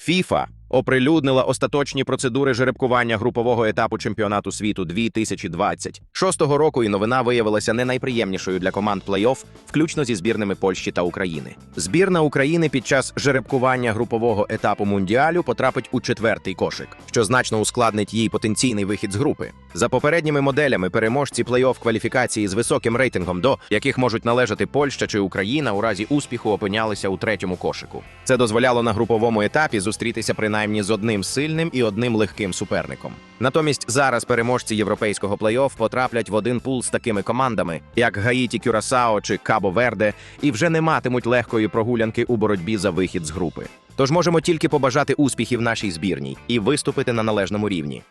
FIFA оприлюднила остаточні процедури жеребкування групового етапу чемпіонату світу 2020. Шостого року і новина виявилася не найприємнішою для команд плей-офф, включно зі збірними Польщі та України. Збірна України під час жеребкування групового етапу мундіалю потрапить у четвертий кошик, що значно ускладнить їй потенційний вихід з групи. За попередніми моделями переможці плей-офф кваліфікації з високим рейтингом, до яких можуть належати Польща чи Україна, у разі успіху опинялися у третьому кошику. Це дозволяло на груповому етапі зустрітися принаймні з одним сильним і одним легким суперником. Натомість зараз переможці європейського плей-офф потраплять в один пул з такими командами, як Гаїті Кюрасао чи Кабо Верде, і вже не матимуть легкої прогулянки у боротьбі за вихід з групи. Тож можемо тільки побажати успіхів нашій збірній і виступити на належному рівні.